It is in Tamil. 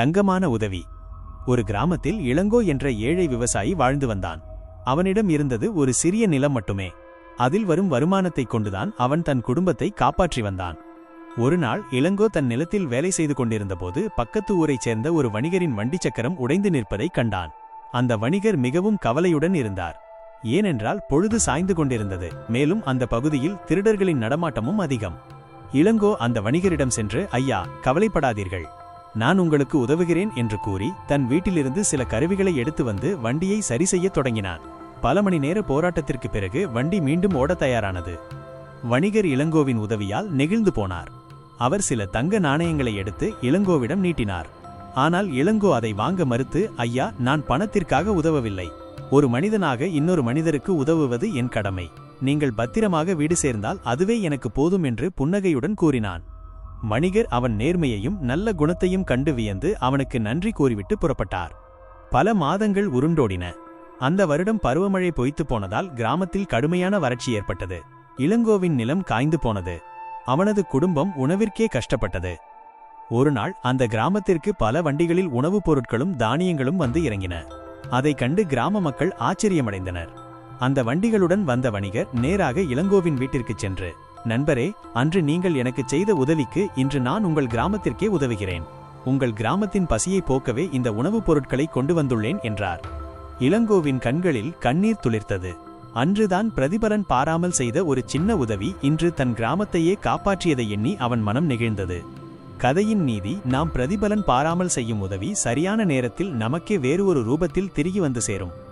தங்கமான உதவி. ஒரு கிராமத்தில் இளங்கோ என்ற ஏழை விவசாயி வாழ்ந்து வந்தான். அவனிடம் இருந்தது ஒரு சிறிய நிலம் மட்டுமே. அதில் வரும் வருமானத்தைக் கொண்டுதான் அவன் தன் குடும்பத்தை காப்பாற்றி வந்தான். ஒரு நாள் இளங்கோ தன் நிலத்தில் வேலை செய்து கொண்டிருந்தபோது பக்கத்து ஊரைச் சேர்ந்த ஒரு வணிகரின் வண்டி சக்கரம் உடைந்து நிற்பதைக் கண்டான். அந்த வணிகர் மிகவும் கவலையுடன் இருந்தார். ஏனென்றால் பொழுது சாய்ந்து கொண்டிருந்தது. மேலும் அந்த பகுதியில் திருடர்களின் நடமாட்டமும் அதிகம். இளங்கோ அந்த வணிகரிடம் சென்று ஐயா கவலைப்படாதீர்கள். நான் உங்களுக்கு உதவுகிறேன் என்று கூறி தன் வீட்டிலிருந்து சில கருவிகளை எடுத்து வந்து வண்டியை சரி செய்யத் தொடங்கினான். பல மணி நேர போராட்டத்திற்கு பிறகு வண்டி மீண்டும் ஓடத் தயாரானது. வணிகர் இளங்கோவின் உதவியால் நெகிழ்ந்து போனார். அவர் சில தங்க நாணயங்களை எடுத்து இளங்கோவிடம் நீட்டினார். ஆனால் இளங்கோ அதை வாங்க மறுத்து ஐயா நான் பணத்திற்காக உதவவில்லை. ஒரு மனிதனாக இன்னொரு மனிதருக்கு உதவுவது என் கடமை. நீங்கள் பத்திரமாக வீடு சேர்ந்தால் அதுவே எனக்கு போதும் என்று புன்னகையுடன் கூறினான். வணிகர் அவன் நேர்மையையும் நல்ல குணத்தையும் கண்டு வியந்து அவனுக்கு நன்றி கூறிவிட்டு புறப்பட்டார். பல மாதங்கள் உருண்டோடின. அந்த வருடம் பருவமழை பொய்த்துப் போனதால் கிராமத்தில் கடுமையான வறட்சி ஏற்பட்டது. இளங்கோவின் நிலம் காய்ந்து போனது. அவனது குடும்பம் உணவிற்கே கஷ்டப்பட்டது. ஒருநாள் அந்த கிராமத்திற்கு பல வண்டிகளில் உணவுப் பொருட்களும் தானியங்களும் வந்து இறங்கின. அதைக் கண்டு கிராம மக்கள் ஆச்சரியமடைந்தனர். அந்த வண்டிகளுடன் வந்த வணிகர் நேராக இளங்கோவின் வீட்டிற்குச் சென்று நண்பரே அன்று நீங்கள் எனக்குச் செய்த உதவிக்கு இன்று நான் உங்கள் கிராமத்திற்கே உதவுகிறேன். உங்கள் கிராமத்தின் பசியை போக்கவே இந்த உணவுப் பொருட்களை கொண்டு வந்துள்ளேன் என்றார். இளங்கோவின் கண்களில் கண்ணீர் துளிர்த்தது. அன்றுதான் பிரதிபலன் பாராமல் செய்த ஒரு சின்ன உதவி இன்று தன் கிராமத்தையே காப்பாற்றியதை எண்ணி அவன் மனம் நெகிழ்ந்தது. கதையின் நீதி நாம் பிரதிபலன் பாராமல் செய்யும் உதவி சரியான நேரத்தில் நமக்கே வேறு ஒரு ரூபத்தில் திருகி வந்து சேரும்.